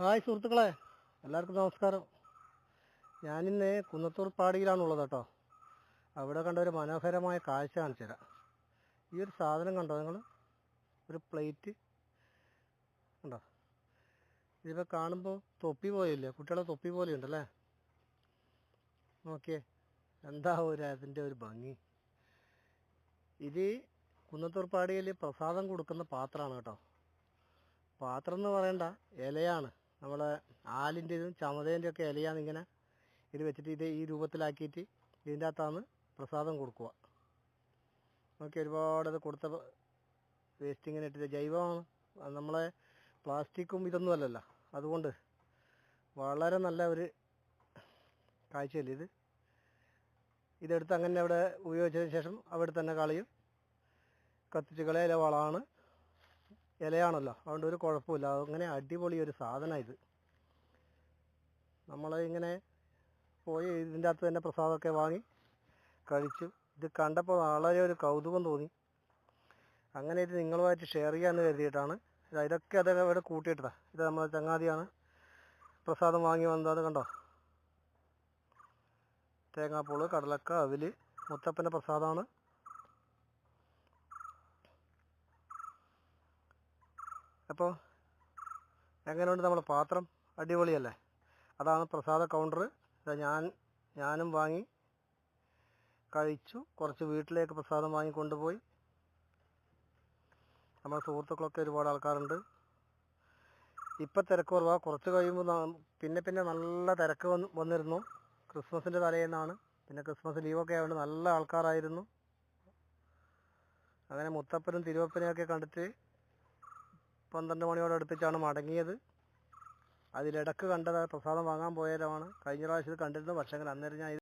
Hi സുഹൃത്തുക്കളെ എല്ലാവർക്കും നമസ്കാരം. ഞാനിന്ന് കുന്നത്തൂർ പാടിയിലാണുള്ളത് കേട്ടോ. അവിടെ കണ്ട ഒരു മനോഹരമായ കാഴ്ച കാണിച്ചു തരാം. ഈ ഒരു സാധനം കണ്ടോ നിങ്ങൾ? ഒരു പ്ലേറ്റ്. കണ്ടോ? ഇതിപ്പോൾ കാണുമ്പോൾ തൊപ്പി പോലെയില്ലേ? കുട്ടികളെ തൊപ്പി പോലെ ഉണ്ടല്ലേ നോക്കിയേ എന്താ ഒരു അതിന്റെ ഒരു ഭംഗി. ഇത് കുന്നത്തൂർ പാടിയിൽ പ്രസാദം കൊടുക്കുന്ന പാത്രമാണ് കേട്ടോ. പാത്രം എന്ന് പറയണ്ട ഇലയാണ്. നമ്മളെ ആലിന്റെതും ചമതേന്റെ ഒക്കെ ഇലയാണ് ഇങ്ങനെ ഇത് വെച്ചിട്ട് ഇത് ഈ രൂപത്തിലാക്കിയിട്ട് ഇതിന്റെ അകത്താണ് പ്രസാദം കൊടുക്കുക. നോക്കി ഒരുപാടത് ഇത് കൊടുത്ത വേസ്റ്റ് ഇങ്ങനെ ഇട്ടിട്ട് ജൈവമാണ്. നമ്മളെ പ്ലാസ്റ്റിക്കും ഇതൊന്നും അല്ലല്ലോ. അതുകൊണ്ട് വളരെ നല്ല ഒരു കാഴ്ചയല്ലേ ഇത്? ഇതെടുത്ത് അങ്ങനെ അവിടെ ഉപയോഗിച്ചതിന് ശേഷം അവിടെ തന്നെ കളയും. കത്തിച്ച് കളയിലെ വളമാണ്. ഇലയാണല്ലോ. അതുകൊണ്ട് ഒരു കുഴപ്പമില്ല. അങ്ങനെ അടിപൊളി ഒരു സാധനമാണ് ഇത്. നമ്മൾ ഇങ്ങനെ പോയി ഇതിന്റെ അകത്ത് തന്നെ പ്രസാദമൊക്കെ വാങ്ങി കഴിച്ചു. ഇത് കണ്ടപ്പോൾ വളരെ ഒരു കൗതുകം തോന്നി. അങ്ങനെ ഇത് നിങ്ങളുമായിട്ട് ഷെയർ ചെയ്യാമെന്ന് കരുതിയിട്ടാണ്. ഇതാ ഇതൊക്കെ അത് ഇവിടെ കൂട്ടിയിട്ടതാണ് ഇത് നമ്മളെ ചങ്ങാതിയാണ്. പ്രസാദം വാങ്ങി വന്നത് കണ്ടോ? തേങ്ങാപ്പൂൾ കടലക്ക അവിൽ മുത്തപ്പന്റെ പ്രസാദമാണ്. അപ്പോൾ എങ്ങനെയുണ്ട് നമ്മുടെ പാത്രം? അടിപൊളിയല്ലേ? അതാണ് പ്രസാദ കൗണ്ടർ ഞാൻ ഞാനും വാങ്ങി കഴിച്ചു. കുറച്ച് വീട്ടിലേക്ക് പ്രസാദം വാങ്ങി കൊണ്ടുപോയി. നമ്മുടെ സുഹൃത്തുക്കളൊക്കെ ഒരുപാട് ആൾക്കാരുണ്ട്. ഇപ്പം തിരക്ക് കുറവാ. കുറച്ച് കഴിയുമ്പോൾ പിന്നെ പിന്നെ നല്ല തിരക്ക് വന്ന് വന്നിരുന്നു. ക്രിസ്മസിന്റെ തലേന്നാണ്. പിന്നെ ക്രിസ്മസ് ലീവൊക്കെ ആയതുകൊണ്ട് നല്ല ആൾക്കാരായിരുന്നു. അങ്ങനെ മുത്തപ്പനും തിരുവപ്പനെയൊക്കെ കണ്ടിട്ട് പന്ത്രണ്ട് മണിയോട് അടുപ്പിച്ചാണ് മടങ്ങിയത്. അതിലിടക്ക് കണ്ടത് പ്രസാദം വാങ്ങാൻ പോയതാണ് കഴിഞ്ഞ പ്രാവശ്യം ഇത് കണ്ടിരുന്നു. പക്ഷേ അന്നേരം ഞാൻ